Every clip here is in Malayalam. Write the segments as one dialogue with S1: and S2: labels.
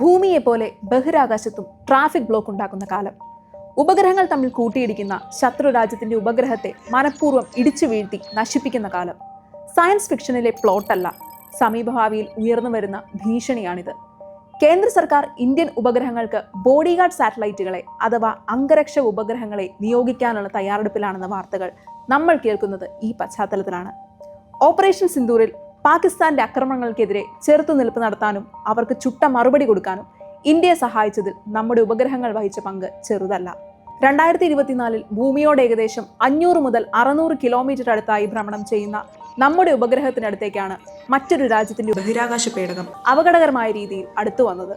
S1: ഭൂമിയെ പോലെ ബഹിരാകാശത്തും ട്രാഫിക് ബ്ലോക്ക് ഉണ്ടാക്കുന്ന കാലം. ഉപഗ്രഹങ്ങൾ തമ്മിൽ കൂട്ടിയിടിക്കുന്ന ശത്രു രാജ്യത്തിന്റെ ഉപഗ്രഹത്തെ മനഃപൂർവം ഇടിച്ചു വീഴ്ത്തി നശിപ്പിക്കുന്ന കാലം. സയൻസ് ഫിക്ഷനിലെ പ്ലോട്ടല്ല സമീപഭാവിയിൽ ഉയർന്നു വരുന്ന ഭീഷണിയാണിത്. കേന്ദ്ര സർക്കാർ ഇന്ത്യൻ ഉപഗ്രഹങ്ങൾക്ക് ബോഡിഗാർഡ് സാറ്റലൈറ്റുകളെ അഥവാ അംഗരക്ഷ ഉപഗ്രഹങ്ങളെ നിയോഗിക്കാനുള്ള തയ്യാറെടുപ്പിലാണെന്ന വാർത്തകൾ നമ്മൾ കേൾക്കുന്നത് ഈ പശ്ചാത്തലത്തിലാണ്. ഓപ്പറേഷൻ സിന്ദൂറിൽ പാകിസ്ഥാന്റെ ആക്രമണങ്ങൾക്കെതിരെ ചെറുത്തുനിൽപ്പ് നടത്താനും അവർക്ക് ചുട്ട മറുപടി കൊടുക്കാനും ഇന്ത്യയെ സഹായിച്ചതിൽ നമ്മുടെ ഉപഗ്രഹങ്ങൾ വഹിച്ച പങ്ക് ചെറുതല്ല. രണ്ടായിരത്തി ഇരുപത്തിനാലിൽ ഭൂമിയോട് ഏകദേശം അഞ്ഞൂറ് മുതൽ അറുന്നൂറ് കിലോമീറ്റർ അടുത്തായി ഭ്രമണം ചെയ്യുന്ന നമ്മുടെ ഉപഗ്രഹത്തിനടുത്തേക്കാണ് മറ്റൊരു രാജ്യത്തിന്റെ ബഹിരാകാശ പേടകം അപകടകരമായ രീതിയിൽ അടുത്തു വന്നത്.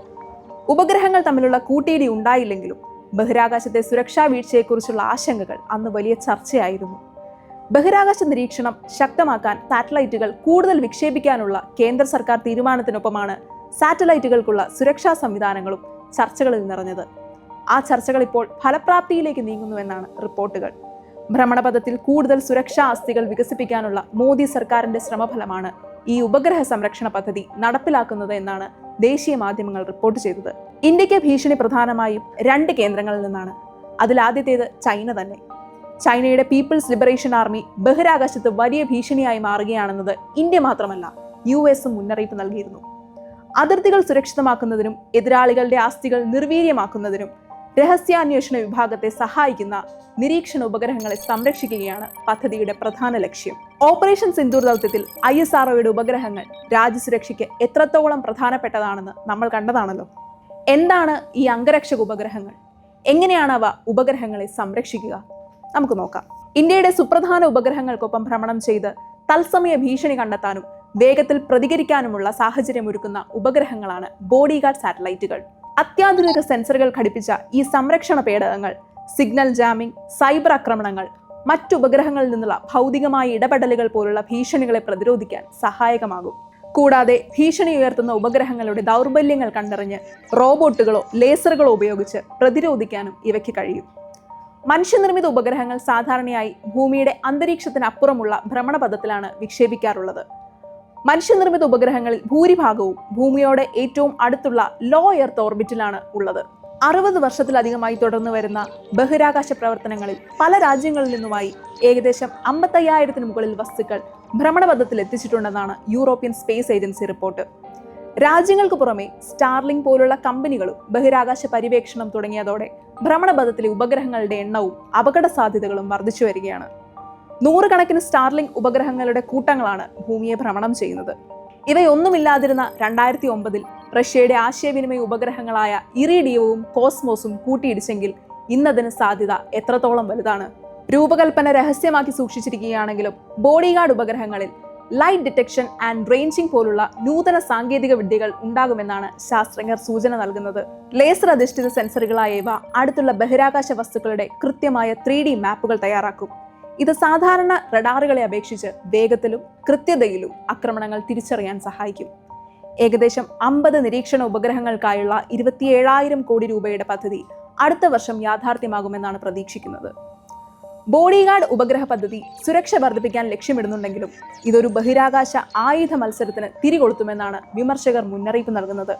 S1: ഉപഗ്രഹങ്ങൾ തമ്മിലുള്ള കൂട്ടിയിടി ഉണ്ടായില്ലെങ്കിലും ബഹിരാകാശത്തെ സുരക്ഷാ വീഴ്ചയെക്കുറിച്ചുള്ള ആശങ്കകൾ അന്ന് വലിയ ചർച്ചയായിരുന്നു. ബഹിരാകാശ നിരീക്ഷണം ശക്തമാക്കാൻ സാറ്റലൈറ്റുകൾ കൂടുതൽ വിക്ഷേപിക്കാനുള്ള കേന്ദ്ര സർക്കാർ തീരുമാനത്തിനൊപ്പമാണ് സാറ്റലൈറ്റുകൾക്കുള്ള സുരക്ഷാ സംവിധാനങ്ങളും ചർച്ചകളിൽ നിറഞ്ഞത്. ആ ചർച്ചകൾ ഇപ്പോൾ ഫലപ്രാപ്തിയിലേക്ക് നീങ്ങുന്നുവെന്നാണ് റിപ്പോർട്ടുകൾ. ഭ്രമണപഥത്തിൽ കൂടുതൽ സുരക്ഷാ ആസ്തികൾ വികസിപ്പിക്കാനുള്ള മോദി സർക്കാരിന്റെ ശ്രമഫലമാണ് ഈ ഉപഗ്രഹ സംരക്ഷണ പദ്ധതി നടപ്പിലാക്കുന്നത് എന്നാണ് ദേശീയ മാധ്യമങ്ങൾ റിപ്പോർട്ട് ചെയ്തത്. ഇന്ത്യയ്ക്ക് ഭീഷണി പ്രധാനമായും രണ്ട് കേന്ദ്രങ്ങളിൽ നിന്നാണ്. അതിലാദ്യത്തേത് ചൈന തന്നെ. ചൈനയുടെ പീപ്പിൾസ് ലിബറേഷൻ ആർമി ബഹിരാകാശത്ത് വലിയ ഭീഷണിയായി മാറുകയാണെന്നത് ഇന്ത്യ മാത്രമല്ല യു എസും മുന്നറിയിപ്പ് നൽകിയിരുന്നു. അതിർത്തികൾ സുരക്ഷിതമാക്കുന്നതിനും എതിരാളികളുടെ ആസ്തികൾ നിർവീര്യമാക്കുന്നതിനും രഹസ്യാന്വേഷണ വിഭാഗത്തെ സഹായിക്കുന്ന നിരീക്ഷണ ഉപഗ്രഹങ്ങളെ സംരക്ഷിക്കുകയാണ് പദ്ധതിയുടെ പ്രധാന ലക്ഷ്യം. ഓപ്പറേഷൻ സിന്ദൂർ ദൗത്യത്തിൽ ഐ എസ് ആർഒയുടെ ഉപഗ്രഹങ്ങൾ രാജ്യസുരക്ഷയ്ക്ക് എത്രത്തോളം പ്രധാനപ്പെട്ടതാണെന്ന് നമ്മൾ കണ്ടതാണല്ലോ. എന്താണ് ഈ അംഗരക്ഷക ഉപഗ്രഹങ്ങൾ? എങ്ങനെയാണ് അവ ഉപഗ്രഹങ്ങളെ സംരക്ഷിക്കുക? നമുക്ക് നോക്കാം. ഇന്ത്യയുടെ സുപ്രധാന ഉപഗ്രഹങ്ങൾക്കൊപ്പം ഭ്രമണം ചെയ്ത് തത്സമയ ഭീഷണി കണ്ടെത്താനും വേഗത്തിൽ പ്രതികരിക്കാനുമുള്ള സാഹചര്യം ഒരുക്കുന്ന ഉപഗ്രഹങ്ങളാണ് ബോഡി ഗാർഡ് സാറ്റലൈറ്റുകൾ. അത്യാധുനിക സെൻസറുകൾ ഘടിപ്പിച്ച ഈ സംരക്ഷണ പേടകങ്ങൾ സിഗ്നൽ ജാമിംഗ് സൈബർ ആക്രമണങ്ങൾ മറ്റു ഉപഗ്രഹങ്ങളിൽ നിന്നുള്ള ഭൗതികമായ ഇടപെടലുകൾ പോലുള്ള ഭീഷണികളെ പ്രതിരോധിക്കാൻ സഹായകമാകും. കൂടാതെ ഭീഷണി ഉയർത്തുന്ന ഉപഗ്രഹങ്ങളുടെ ദൗർബല്യങ്ങൾ കണ്ടറിഞ്ഞ് റോബോട്ടുകളോ ലേസറുകളോ ഉപയോഗിച്ച് പ്രതിരോധിക്കാനും ഇവയ്ക്ക് കഴിയും. മനുഷ്യനിർമ്മിത ഉപഗ്രഹങ്ങൾ സാധാരണയായി ഭൂമിയുടെ അന്തരീക്ഷത്തിനപ്പുറമുള്ള ഭ്രമണപഥത്തിലാണ് വിക്ഷേപിക്കാറുള്ളത്. മനുഷ്യനിർമ്മിത ഉപഗ്രഹങ്ങളിൽ ഭൂരിഭാഗവും ഭൂമിയോട് ഏറ്റവും അടുത്തുള്ള ലോ എർത്ത് ഓർബിറ്റിലാണ് ഉള്ളത്. അറുപത് വർഷത്തിലധികമായി തുടർന്നു വരുന്ന ബഹിരാകാശ പ്രവർത്തനങ്ങളിൽ പല രാജ്യങ്ങളിൽ നിന്നുമായി ഏകദേശം അമ്പത്തയ്യായിരത്തിന് മുകളിൽ വസ്തുക്കൾ ഭ്രമണപഥത്തിൽ എത്തിച്ചിട്ടുണ്ടെന്നാണ് യൂറോപ്യൻ സ്പേസ് ഏജൻസി റിപ്പോർട്ട്. രാജ്യങ്ങൾക്ക് പുറമെ സ്റ്റാർലിംഗ് പോലുള്ള കമ്പനികളും ബഹിരാകാശ പര്യവേക്ഷണം തുടങ്ങിയതോടെ ഭ്രമണപഥത്തിലെ ഉപഗ്രഹങ്ങളുടെ എണ്ണവും അപകട സാധ്യതകളും വർദ്ധിച്ചു വരികയാണ്. നൂറുകണക്കിന് സ്റ്റാർലിംഗ് ഉപഗ്രഹങ്ങളുടെ കൂട്ടങ്ങളാണ് ഭൂമിയെ ഭ്രമണം ചെയ്യുന്നത്. ഇവയൊന്നുമില്ലാതിരുന്ന രണ്ടായിരത്തി ഒമ്പതിൽ റഷ്യയുടെ ആശയവിനിമയ ഉപഗ്രഹങ്ങളായ ഇറിഡിയവും കോസ്മോസും കൂട്ടിയിടിച്ചെങ്കിൽ ഇന്നതിന് സാധ്യത എത്രത്തോളം വലുതാണ്? രൂപകൽപ്പന രഹസ്യമാക്കി സൂക്ഷിച്ചിരിക്കുകയാണെങ്കിലും ബോഡിഗാർഡ് ഉപഗ്രഹങ്ങളിൽ ലൈറ്റ് ഡിറ്റക്ഷൻ ആൻഡ് റേഞ്ചിംഗ് പോലുള്ള നൂതന സാങ്കേതിക വിദ്യകൾ ഉണ്ടാകുമെന്നാണ് ശാസ്ത്രജ്ഞർ സൂചന നൽകുന്നത്. ലേസർ അധിഷ്ഠിത സെൻസറുകളായ ഇവ അടുത്തുള്ള ബഹിരാകാശ വസ്തുക്കളുടെ കൃത്യമായ ത്രീ ഡി മാപ്പുകൾ തയ്യാറാക്കും. ഇത് സാധാരണ റഡാറുകളെ അപേക്ഷിച്ച് വേഗത്തിലും കൃത്യതയിലും ആക്രമണങ്ങൾ തിരിച്ചറിയാൻ സഹായിക്കും. ഏകദേശം അമ്പത് നിരീക്ഷണ ഉപഗ്രഹങ്ങൾക്കായുള്ള ഇരുപത്തിയേഴായിരം കോടി രൂപയുടെ പദ്ധതി അടുത്ത വർഷം യാഥാർത്ഥ്യമാകുമെന്നാണ് പ്രതീക്ഷിക്കുന്നത്. ബോഡിഗാർഡ് ഉപഗ്രഹ പദ്ധതി സുരക്ഷ വർദ്ധിപ്പിക്കാൻ ലക്ഷ്യമിടുന്നുണ്ടെങ്കിലും ഇതൊരു ബഹിരാകാശ ആയുധ മത്സരത്തിന് തിരികൊളുത്തുമെന്നാണ് വിമർശകർ മുന്നറിയിപ്പ് നൽകുന്നത്.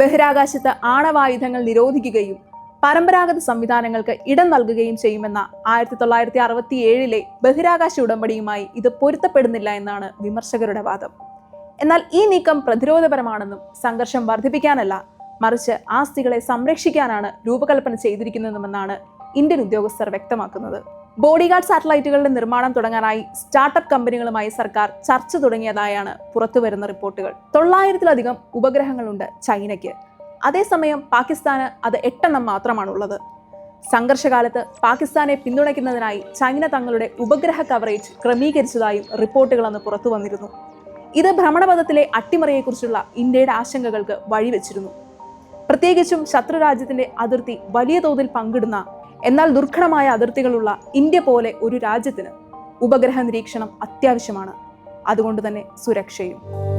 S1: ബഹിരാകാശത്ത് ആണവായുധങ്ങൾ നിരോധിക്കുകയും പരമ്പരാഗത സംവിധാനങ്ങൾക്ക് ഇടം നൽകുകയും ചെയ്യുമെന്ന ആയിരത്തി തൊള്ളായിരത്തി അറുപത്തി ഏഴിലെ ബഹിരാകാശ ഉടമ്പടിയുമായി ഇത് പൊരുത്തപ്പെടുന്നില്ല എന്നാണ് വിമർശകരുടെ വാദം. എന്നാൽ ഈ നീക്കം പ്രതിരോധപരമാണെന്നും സംഘർഷം വർദ്ധിപ്പിക്കാനല്ല മറിച്ച് ആസ്തികളെ സംരക്ഷിക്കാനാണ് രൂപകൽപ്പന ചെയ്തിരിക്കുന്നതെന്നുമെന്നാണ് ഇന്ത്യൻ ഉദ്യോഗസ്ഥർ വ്യക്തമാക്കുന്നത്. ബോഡിഗാർഡ് സാറ്റലൈറ്റുകളുടെ നിർമ്മാണം തുടങ്ങാനായി സ്റ്റാർട്ടപ്പ് കമ്പനികളുമായി സർക്കാർ ചർച്ച തുടങ്ങിയതായാണ് പുറത്തുവരുന്ന റിപ്പോർട്ടുകൾ. തൊള്ളായിരത്തിലധികം ഉപഗ്രഹങ്ങളുണ്ട് ചൈനയ്ക്ക്. അതേസമയം പാകിസ്ഥാന് അത് എട്ടെണ്ണം മാത്രമാണുള്ളത്. സംഘർഷകാലത്ത് പാകിസ്ഥാനെ പിന്തുണയ്ക്കുന്നതിനായി ചൈന തങ്ങളുടെ ഉപഗ്രഹ കവറേജ് ക്രമീകരിച്ചതായും റിപ്പോർട്ടുകൾ അന്ന് പുറത്തു വന്നിരുന്നു ഇത് ഭ്രമണപഥത്തിലെ അട്ടിമറിയെക്കുറിച്ചുള്ള ഇന്ത്യയുടെ ആശങ്കകൾക്ക് വഴിവെച്ചിരുന്നു. പ്രത്യേകിച്ചും ശത്രുരാജ്യത്തിന്റെ അതിർത്തി വലിയ തോതിൽ പങ്കിടുന്ന എന്നാൽ ദുർഘടമായ അതിർത്തികളുള്ള ഇന്ത്യ പോലെ ഒരു രാജ്യത്തിന് ഉപഗ്രഹ നിരീക്ഷണം അത്യാവശ്യമാണ്. അതുകൊണ്ട് തന്നെ സുരക്ഷയും.